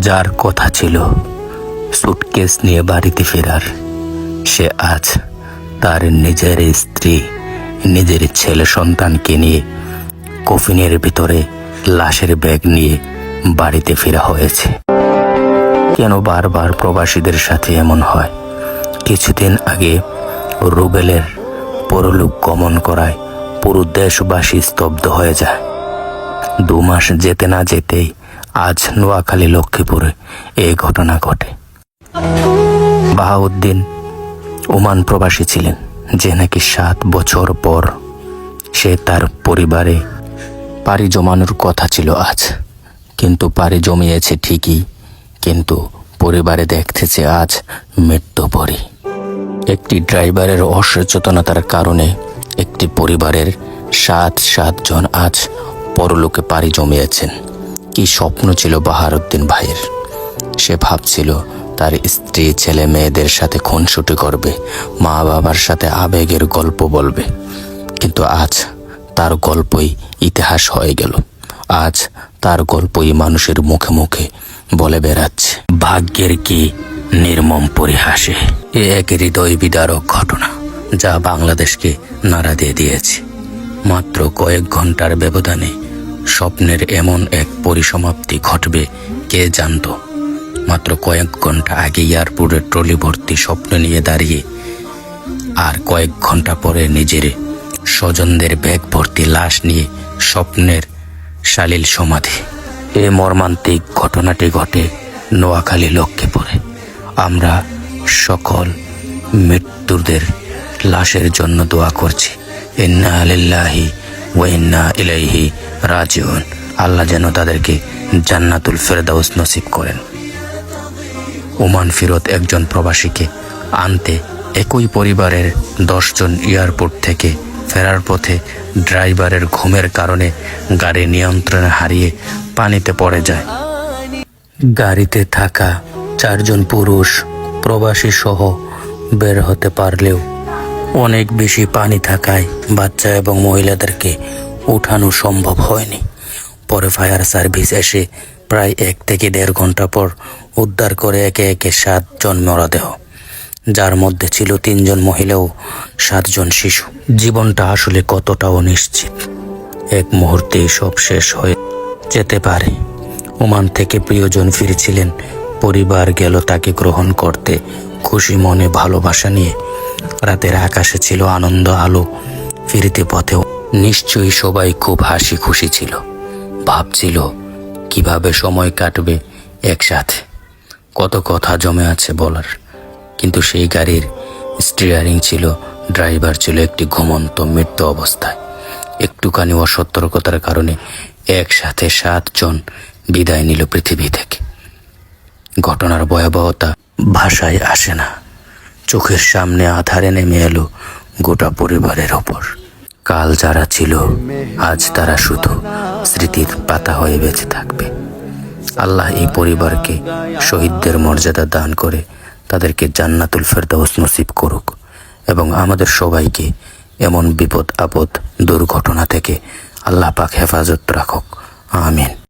যার কথা ছিল সুটকেস নিয়ে বাড়িতে ফেরার। সে আজ তার নিজের স্ত্রী, নিজের ছেলে সন্তানকে নিয়ে কফিনের ভিতরে লাশের ব্যাগ নিয়ে বাড়িতে ফেরা হয়েছে। কেন বারবার প্রবাসীদের সাথে এমন হয়? কিছুদিন আগে রুবেলের পরলোক গমন করায় পুরো দেশবাসী স্তব্ধ হয়ে যায়। দু মাস যেতে না যেতেই আজ নোয়াখালী লক্ষ্মীপুরে এই ঘটনা ঘটে। বাহাউদ্দিন ওমান প্রবাসী ছিলেন, যে নাকি সাত বছর পর সে তার পরিবারে পাড়ি জমানোর কথা ছিল আজ। কিন্তু পাড়ি জমিয়েছে ঠিকই, কিন্তু পরিবারে দেখতেছে আজ মৃত্যু পরি একটি ড্রাইভারের অসচেতনতার কারণে একটি পরিবারের সাত সাতজন আজ পরলোকে পাড়ি জমিয়েছেন। কি স্বপ্ন ছিল বাহারুদ্দিন ভাইয়ের? সে ভাবছিল, তার স্ত্রী ছেলে মেয়েদের সাথে খুনসুটি করবে, মা বাবার সাথে আবেগের গল্প বলবে। কিন্তু আজ তার গল্পই ইতিহাস হয়ে গেল। আজ তার গল্পই মানুষের মুখে মুখে বলে বেড়াচ্ছে। ভাগ্যের কি নির্মম পরিহাসে। এ এক হৃদয় বিদারক ঘটনা যা বাংলাদেশকে নাড়া দিয়ে দিয়েছে। মাত্র কয়েক ঘণ্টার ব্যবধানে স্বপ্নের এমন এক পরিসমাপ্তি ঘটবে, কে জানতো? মাত্র কয়েক ঘণ্টা আগে এয়ারপোর্টের ট্রলি ভর্তি স্বপ্ন নিয়ে দাঁড়িয়ে, আর কয়েক ঘণ্টা পরে নিজের স্বজনদের ব্যাগ ভর্তি লাশ নিয়ে স্বপ্নের শালীল সমাধি। এ মর্মান্তিক ঘটনাটি ঘটে নোয়াখালী লক্ষ্যে লক্ষ্মীপুরে। আমরা সকল মৃত্যুদের লাশের জন্য দোয়া করছি। ইন্না আলিল্লাহি ওয়া ইন্না ইলাইহি রাজিউন। আল্লাহ যেন তাদেরকে জান্নাতুল ফেরদাউস নসিব করেন। ওমান ফিরত একজন প্রবাসীকে আনতে একই পরিবারের দশজন এয়ারপোর্ট থেকে ফেরার পথে ড্রাইভারের ঘুমের কারণে গাড়ি নিয়ন্ত্রণ হারিয়ে পানিতে পড়ে যায়। গাড়িতে থাকা চারজন পুরুষ প্রবাসী সহ বের হতে পারলেও অনেক বেশি পানি থাকায় বাচ্চা এবং মহিলাদেরকে উঠানো সম্ভব হয়নি। পরে ফায়ার সার্ভিস এসে প্রায় এক থেকে দেড় ঘণ্টা পর উদ্ধার করে একে একে সাতজন মরদেহ, যার মধ্যে ছিল তিনজন মহিলা ও সাতজন শিশু। জীবনটা আসলে কতটা অনিশ্চিত। এক মুহূর্তেই সব শেষ হয়ে যেতে পারে। ওমান থেকে প্রিয়জন ফিরেছিলেন, পরিবার গেল তাকে গ্রহণ করতে। খুশি মনে ভালোবাসা নিয়ে রাতের আকাশে ছিল আনন্দ আলো। ফিরতে পথেও নিশ্চয়ই সবাই খুব হাসি খুশি ছিল। ভাবছিল, কীভাবে সময় কাটবে একসাথে? কত কথা জমে আছে বলার। কিন্তু সেই গাড়ির স্টিয়ারিং ছিল ড্রাইভার ছিল একটি ঘুমন্ত মৃত্যু অবস্থায়। একটুখানি অসতর্কতার কারণে একসাথে সাতজন বিদায় নিল পৃথিবী থেকে। ঘটনার ভয়াবহতা ভাষায় আসে না। চোখের সামনে আধারে নেমে এলো গোটা পরিবারের ওপর। কাল যারা ছিল, আজ তারা শুধু স্মৃতির পাতা হয়ে বেঁচে থাকবে। আল্লাহ এই পরিবারকে শহীদদের মর্যাদা দান করে তাদেরকে জান্নাতুল ফেরদাউস নসিব করুক এবং আমাদের সবাইকে এমন বিপদ আপদ দুর্ঘটনা থেকে আল্লাহ পাক হেফাজত রাখুক। আমিন।